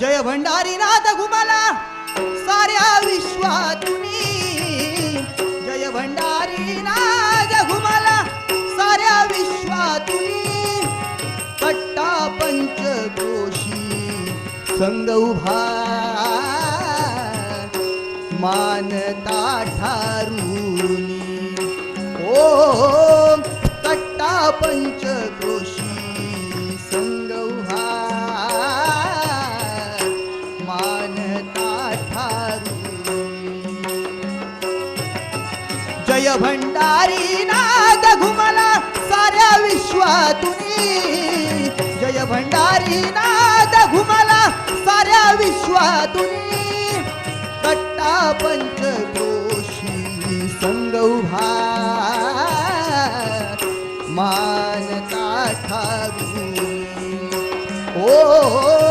जय भंडारी नाथ घुमला साऱ्या विश्वातून जय भंडारी नाथ घुमला साऱ्या विश्वातून कट्टा पंचकोशी संग उभा मानता ठारूनी. ओ कट्टा पंचकोशी जय भंडारी नाद घुमला साऱ्या विश्वातुनी। जय भंडारी नाद घुमला साऱ्या विश्वातुनी। कट्टा पंचक्रोशी संग उभा। मानता ठारूनी ओ कट्टा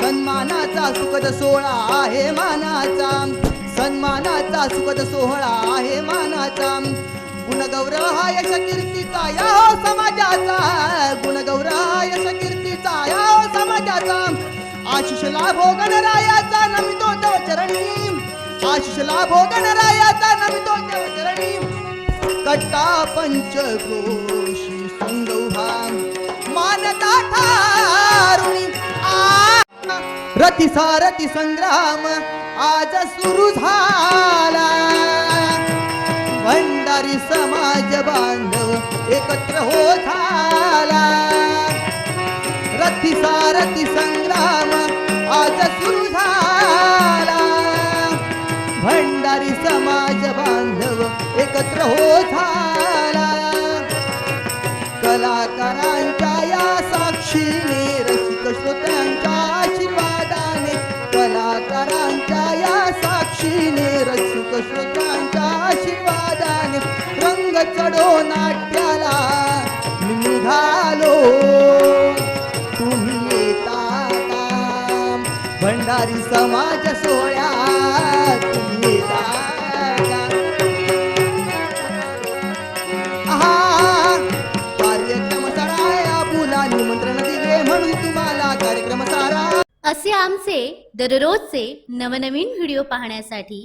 सन्मानाचा सुखद सोहळा आहे मानाचा. सन्मानाचा सुखद सोहळा आहे मानाचा. गुणगौरव हा यश कीर्तीचा या हो समाजाचा. गुणगौरव हा यश कीर्तीचा या हो समाजाचा. आशिष लाभो हो गणरायाचा नमितो तव चरणी. आशिष लाभो गणरायाचा नमितो तव चरणी. कट्टा पंचक्रोशी रती सारथी संग्राम आज सुरू झाला. भंडारी समाज बांधव एकत्र हो झाला. रती सारथी संग्राम आज सुरू झाला. भंडारी समाज बांधव एकत्र हो झाला. कलाकारांच्या या साक्षीने रसिक आशीर्वादाने रंग चढो नाट्याला निघालो. तुम्ही येता भंडारी समाज सोहळ्या तुम्ही कार्यक्रम सारा निमंत्रण दिले म्हणून तुम्हाला कार्यक्रम सारा. असे आमचे दररोजचे नवनवीन व्हिडिओ पाहण्यासाठी